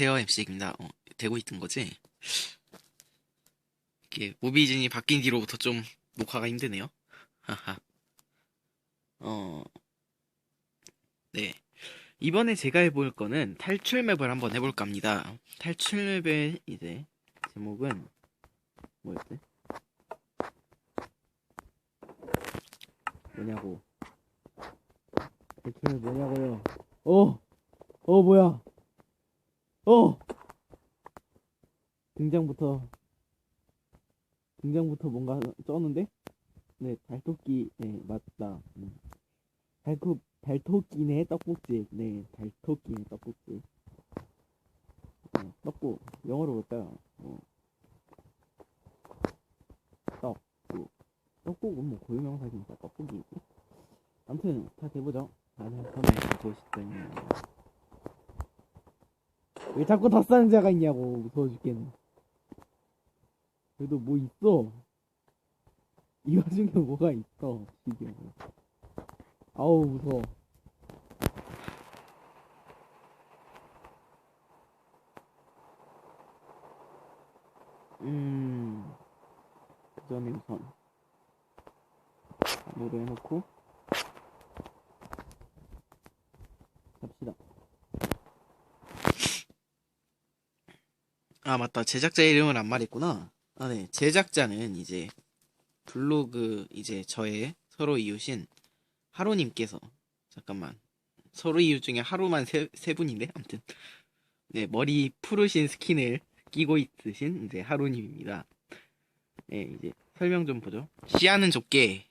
안녕하세요, MC입니다. 어, 되고 있던 거지? 이게 모비진이 바뀐 뒤로부터 좀 녹화가 힘드네요. 하하. 어, 네. 이번에 제가 해볼 거는 탈출 맵을 한번 해볼까 합니다. 탈출 맵의 이제 제목은 뭐였지? 뭐냐고. 탈출 맵 뭐냐고요? 어! 어, 뭐야? 어! 등장부터, 등장부터 뭔가 쩌는데? 네, 발토끼, 네, 맞다. 음. 발토, 발토끼네 떡국집. 네, 발토끼네 떡국집. 네, 떡국. 영어로 볼까요? 뭐, 떡국. 떡국은 뭐 고유명사니까 떡국이지. 아무튼, 다 돼보죠. 나는 처음에 보고 싶더니. 왜 자꾸 덧상자가 있냐고 무서워 죽겠네 그래도 뭐 있어? 이 와중에 뭐가 있어 지금? 아우 무서워. 음 그 전에 우선 노래 해놓고. 갑시다 아, 맞다. 제작자 이름을 안 말했구나. 아, 네. 제작자는 이제 블로그 이제 저의 서로 이웃인 하루님께서 잠깐만. 서로 이웃 중에 하루만 세, 세 분인데 아무튼 네, 머리 푸르신 스킨을 끼고 있으신 이제 하루님입니다. 네, 이제 설명 좀 보죠. 시야는 좁게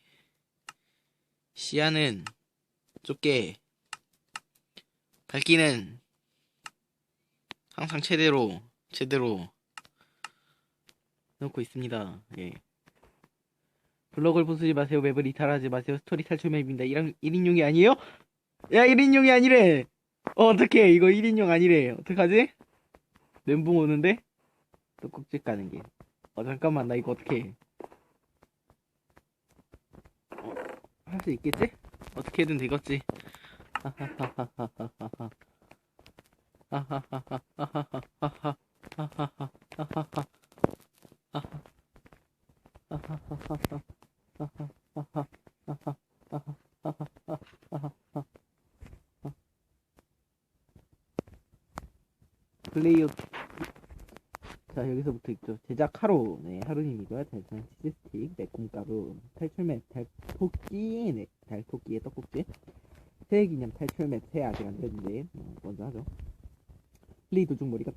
시야는 좁게 밝기는 항상 최대로 제대로 넣고 있습니다. 예. 블록을 부수지 마세요. 맵을 이탈하지 마세요. 스토리 탈출 맵입니다. 1인, 1인용이 아니에요? 야, 1인용이 아니래! 어, 어떡해. 이거 1인용 아니래. 어떡하지? 멘붕 오는데? 또 꼭지 가는 게. 어, 잠깐만. 나 이거 어떡해. 어, 할수 있겠지? 어떻게든 되겠지. 하하하하하하하. 하하하하하하하. 플레이어 자 여기서부터 있죠. 제작 하루. 네 하루님이고요. 달성 치즈스틱 매콤가루 탈출맵 달토끼. 네 달토끼의 떡국지 새해 기념 탈출맵 새해 아직 안 됐는데 어, 먼저 하죠. 플레이 도중 머리가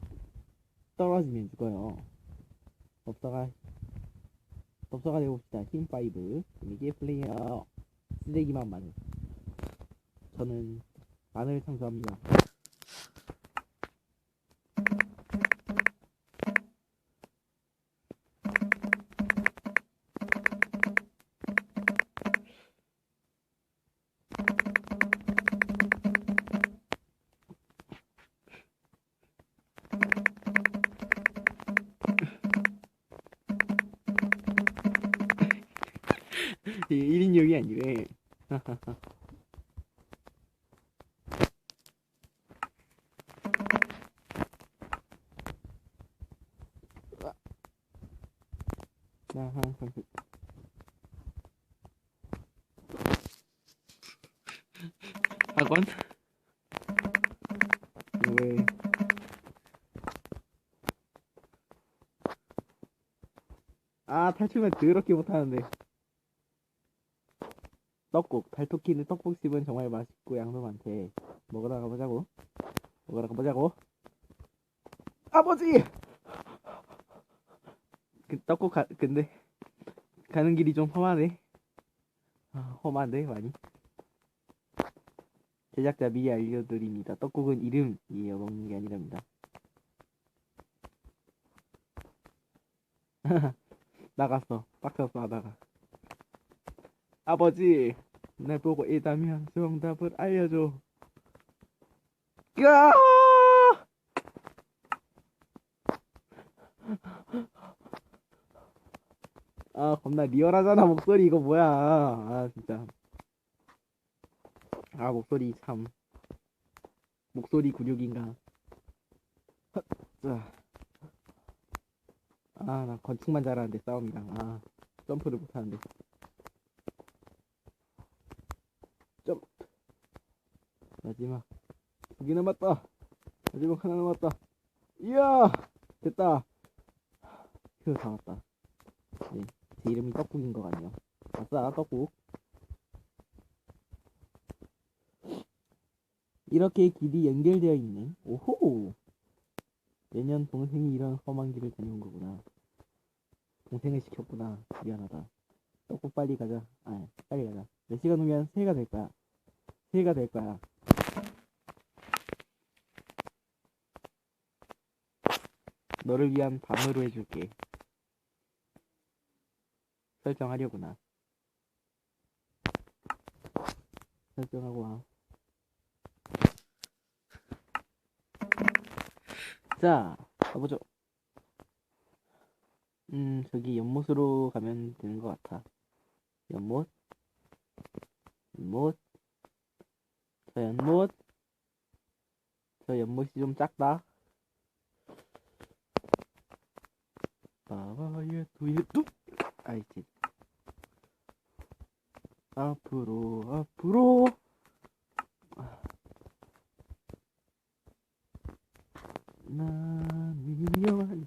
떨어지면 죽어요. 법사가 법사가 되봅시다. 힘5 이게 플레이어 쓰레기만 마늘 저는 마늘을 참 좋아합니다. 나 항상 그... 학원? 왜? 아, 탈출만 더럽게 못하는데. 떡국, 달토끼는 떡국집은 정말 맛있고 양도 많대. 먹으러 가보자고. 먹으러 가보자고. 아버지! 그 떡국 가, 근데 가는 길이 좀 험하네. 아, 험한데 많이. 제작자 미리 알려드립니다. 떡국은 이름이에요. 먹는 게 아니랍니다. 나갔어. 빡쳤어 하다가. 아버지, 날 보고 있다면 정답을 알려줘. 야! 아, 겁나 리얼하잖아, 목소리. 이거 뭐야. 아, 진짜. 아, 목소리 참. 목소리 근육인가. 자. 아, 나 건축만 잘하는데 싸움이랑. 아, 점프를 못하는데. 점프. 마지막. 두 개 남았다. 마지막 하나 남았다. 이야! 됐다. 휴, 다 왔다. 네, 제 이름이 떡국인 것 같네요. 아싸, 떡국. 이렇게 길이 연결되어 있는, 오호! 내년 동생이 이런 험한 길을 다녀온 거구나. 동생을 시켰구나. 미안하다. 떡국 빨리 가자. 아, 빨리 가자. 몇 시간 후면 새해가 될 거야. 새해가 될 거야. 너를 위한 밤으로 해줄게. 설정하려구나. 설정하고 와. 자, 가보죠. 음, 저기 연못으로 가면 되는 것 같아. 연못, 연못, 저 연못, 저 연못이 좀 작다. 나와의 두의 뚝! 아이지. 앞으로, 앞으로! 난 위험한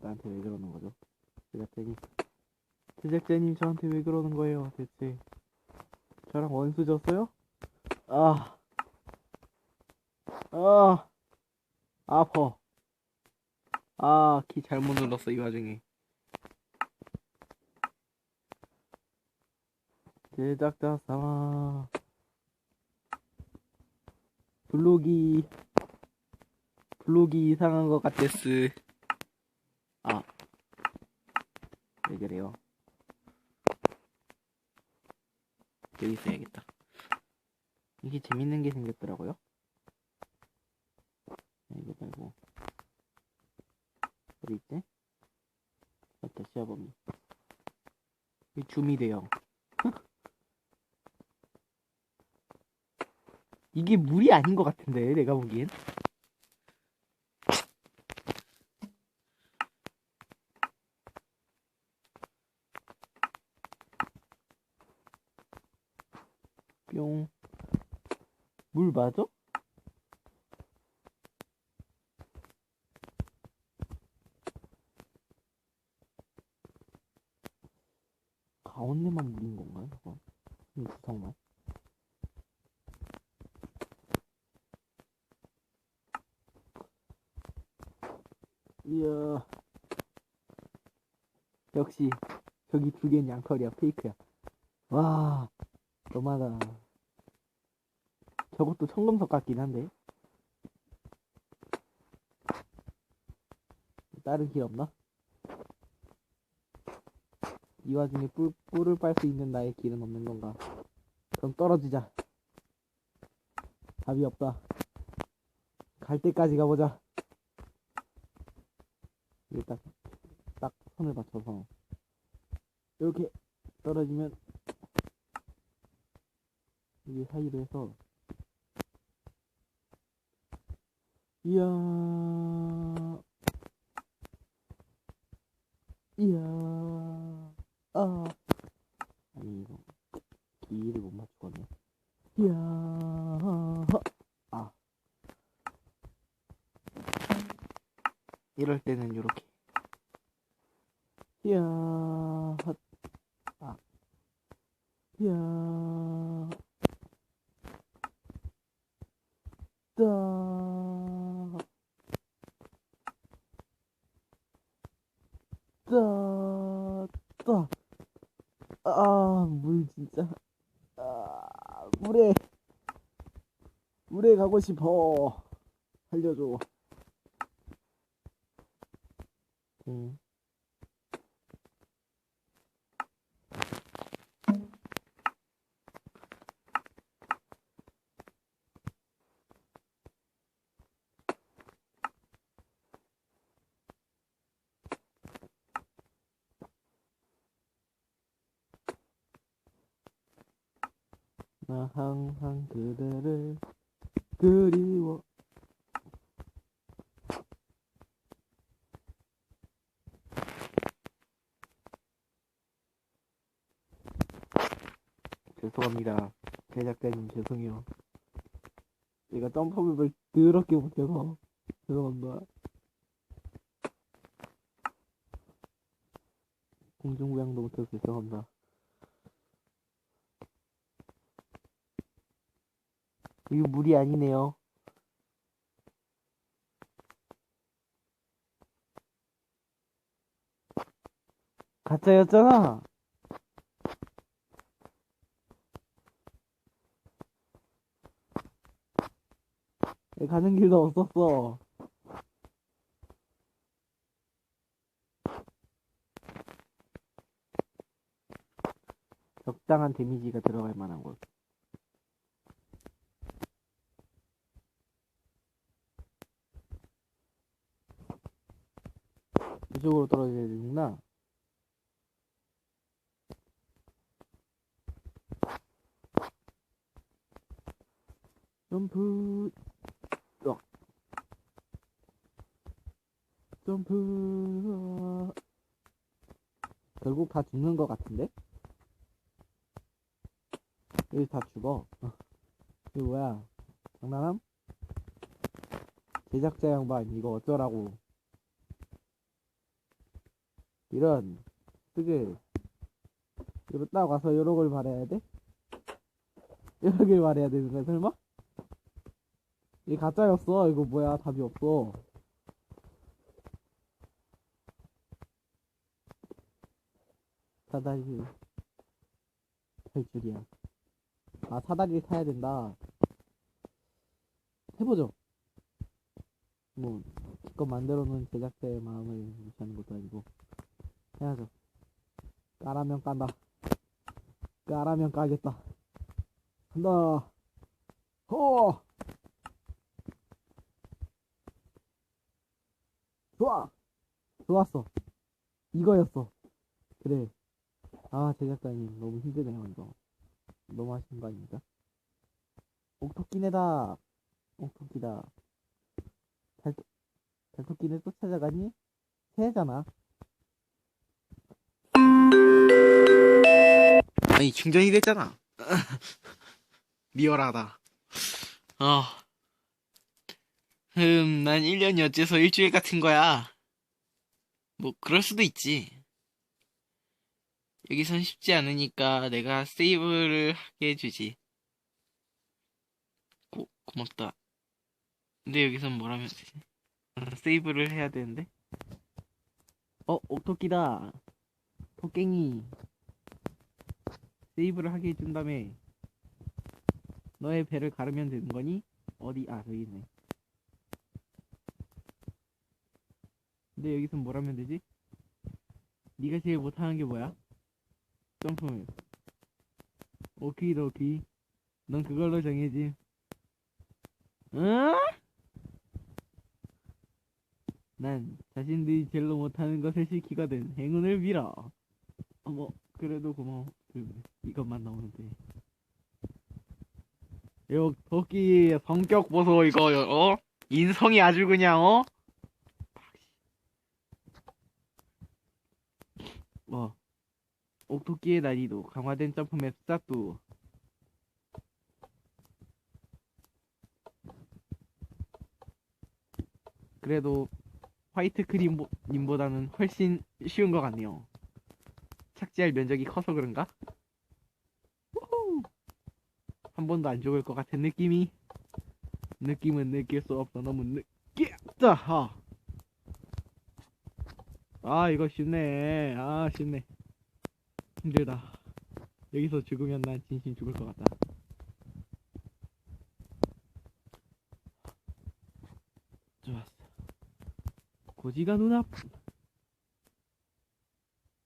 나한테 왜 그러는 거죠? 제작자님 제작자님 저한테 왜 그러는 거예요 대체 저랑 원수 졌어요? 아, 아, 아퍼. 아, 키 잘못 눌렀어, 이 와중에. 제작자 사마. 블록이, 블록이 이상한 것 같댔스. 아, 왜 그래요? 여기 있어야겠다. 이게 재밌는 게 생겼더라고요. 아, 이거 말고. 어디 있지? 맞다, 시아범이. 이 줌이 돼요. 이게 물이 아닌 것 같은데, 내가 보기엔. 뿅. 물 맞아? 가운데만 물인 건가요? 저거? 이 구성만? 이야. 역시, 저기 두 개는 양털이야, 페이크야. 와, 너무하다. 저것도 청금석 같긴 한데. 다른 길 없나? 이 와중에 뿔, 뿔을 빨 수 있는 나의 길은 없는 건가? 그럼 떨어지자. 답이 없다. 갈 때까지 가보자. 여기 딱, 딱 선을 맞춰서. 이렇게 떨어지면, 여기 사이로 해서, 이야, 아, 아니, 이거, 기를 못 맞추겠네. 이야, 아. 이럴 때는 요렇게. 이야, 헛, 아. 이야, 따, 따, 따. 아, 물 진짜. 아, 물에, 물에 가고 싶어. 살려줘. 응. 나 항상 그대를 그리워. 죄송합니다. 제작자님 죄송해요. 제가 점프맵을 더럽게 못해서 죄송합니다. 공중부양도 못해서 죄송합니다. 이거 물이 아니네요. 가짜였잖아. 가는 길도 없었어. 적당한 데미지가 들어갈 만한 곳. 이쪽으로 떨어져야 되는구나. 점프, 어. 점프, 어. 결국 다 죽는 것 같은데? 여기 다 죽어. 어. 이거 뭐야? 장난함? 제작자 양반, 이거 어쩌라고. 이런, 쓰게. 이거 딱 와서 요런 걸 말해야 돼? 이러길 말해야 되는 거야, 설마? 이 가짜였어. 이거 뭐야? 답이 없어. 사다리 탈 줄이야. 아 사다리를 타야 된다. 해보죠. 뭐 기껏 만들어 놓은 제작자의 마음을 무시하는 것도 아니고 해야죠. 까라면 깐다. 까라면 까겠다. 간다. 호! 좋아! 좋았어. 이거였어. 그래. 아, 제작자님, 너무 힘드네요, 이거. 너무 하신 거 아닙니까? 옥토끼네다! 옥토끼다. 달, 달토끼네 또 찾아가니? 새잖아. 아니 충전이 됐잖아. 리얼하다. 어. 흠, 난 1년이 어째서 일주일 같은 거야. 뭐, 그럴 수도 있지. 여기선 쉽지 않으니까 내가 세이브를 하게 해주지. 고, 고맙다. 근데 여기선 뭘 하면 되지? 어, 세이브를 해야 되는데? 어, 옥토끼다. 토깽이. 세이브를 하게 해준 다음에 너의 배를 가르면 되는 거니? 어디? 아, 저기 있네. 근데 여기서 뭘 하면 되지? 네가 제일 못하는 게 뭐야? 점프. 오키도키. 넌 그걸로 정해지. 응? 난 자신들이 제일 못하는 것을 시키거든. 행운을 빌어. 어머, 그래도 고마워. 그, 이것만 나오면 돼. 요, 토끼 성격 보소, 이거, 어? 인성이 아주 그냥, 어? 뭐, 옥토끼의 난이도, 강화된 점프맵 스타트. 그래도, 화이트 크림님보다는 훨씬 쉬운 것 같네요. 착지할 면적이 커서 그런가? 한 번도 안 죽을 것 같은 느낌이. 느낌은 느낄 수 없어. 너무 느끼다. 아. 아 이거 쉽네. 아 쉽네. 힘들다. 여기서 죽으면 난 진심 죽을 것 같다. 좋았어. 고지가 눈앞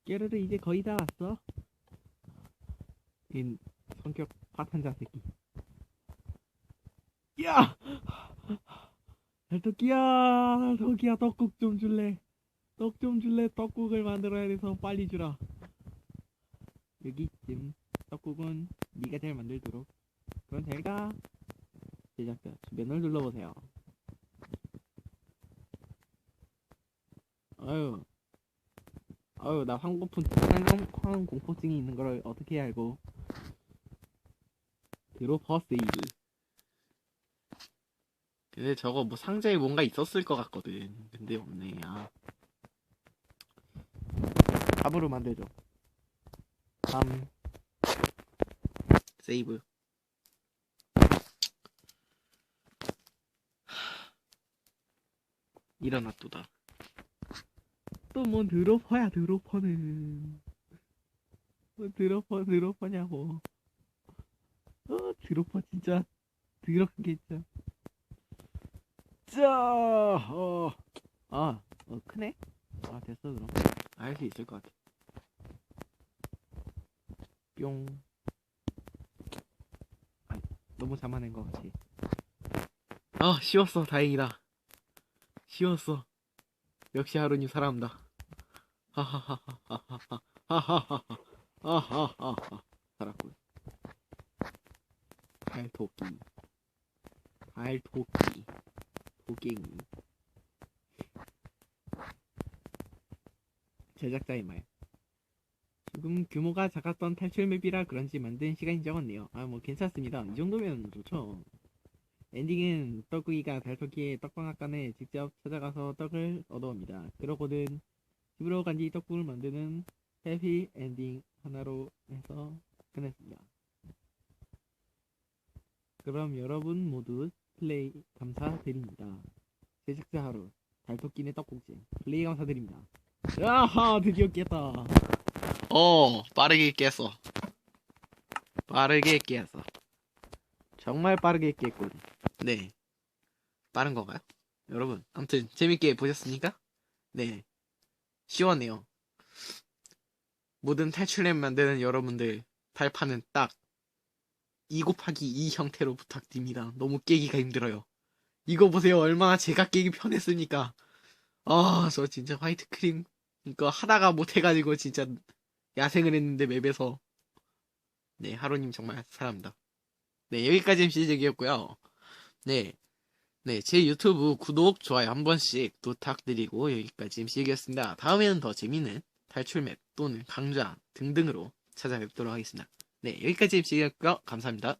깨르르 이제 거의 다 왔어. 인 성격 파탄자 새끼. 야! 달토끼야, 토끼야 떡국 좀 줄래? 떡 좀 줄래? 떡국을 만들어야 돼서 빨리 주라. 여기쯤 떡국은 네가 잘 만들도록. 그럼 잘 가. 제작자 주변을 둘러보세요. 아유, 아유, 나 황고픈, 황, 황 공포증이 있는 걸 어떻게 알고. 드로퍼 세이브. 근데 저거 뭐 상자에 뭔가 있었을 것 같거든. 근데 없네. 아. 답으로 만들죠. 3, 세이브. 일어났도다. 또뭐 드로퍼야 드로퍼는 뭐 드로퍼 드로퍼냐고 어 드로퍼 진짜 더럽게 진짜 짜어아 어, 크네 아 됐어 그럼 알 수 있을 것 같아. 뿅 아, 너무 자만한 것 같지 아, 쉬웠어. 다행이다. 쉬웠어. 역시 하루님 사람다. 하하하하하하하. 하 하하하. 하하하하. 살았군. 발토끼 발토끼 도갱이 제작자의 말 조금 규모가 작았던 탈출 맵이라 그런지 만든 시간이 적었네요 아 뭐 괜찮습니다 이 정도면 좋죠 엔딩은 떡구이가 달토끼의 떡방앗간에 직접 찾아가서 떡을 얻어옵니다 그러고는 집으로 간뒤 떡국을 만드는 해피 엔딩 하나로 해서 끝냈습니다 그럼 여러분 모두 플레이 감사드립니다. 제작자 하루 달토끼네 떡국지 플레이 감사드립니다. 아하 드디어 깼다. 어, 빠르게 깼어. 빠르게 깼어. 정말 빠르게 깼군. 네. 빠른 건가요? 여러분, 아무튼 재밌게 보셨습니까? 네. 시원해요. 모든 탈출앱 만드는 여러분들 발판은 딱 2 곱하기 2 형태로 부탁드립니다. 너무 깨기가 힘들어요. 이거 보세요. 얼마나 제가 깨기 편했습니까? 아, 저 진짜 화이트 크림 이거 하다가 못해가지고 진짜 야생을 했는데 맵에서 네, 하루님 정말 사랑합니다. 네, 여기까지 MC적이었고요. 네. 네, 제 유튜브 구독, 좋아요 한 번씩 부탁드리고 여기까지 MC이었습니다. 다음에는 더 재밌는 탈출맵 또는 강좌 등등으로 찾아뵙도록 하겠습니다. 네, 여기까지 MC였고요. 감사합니다.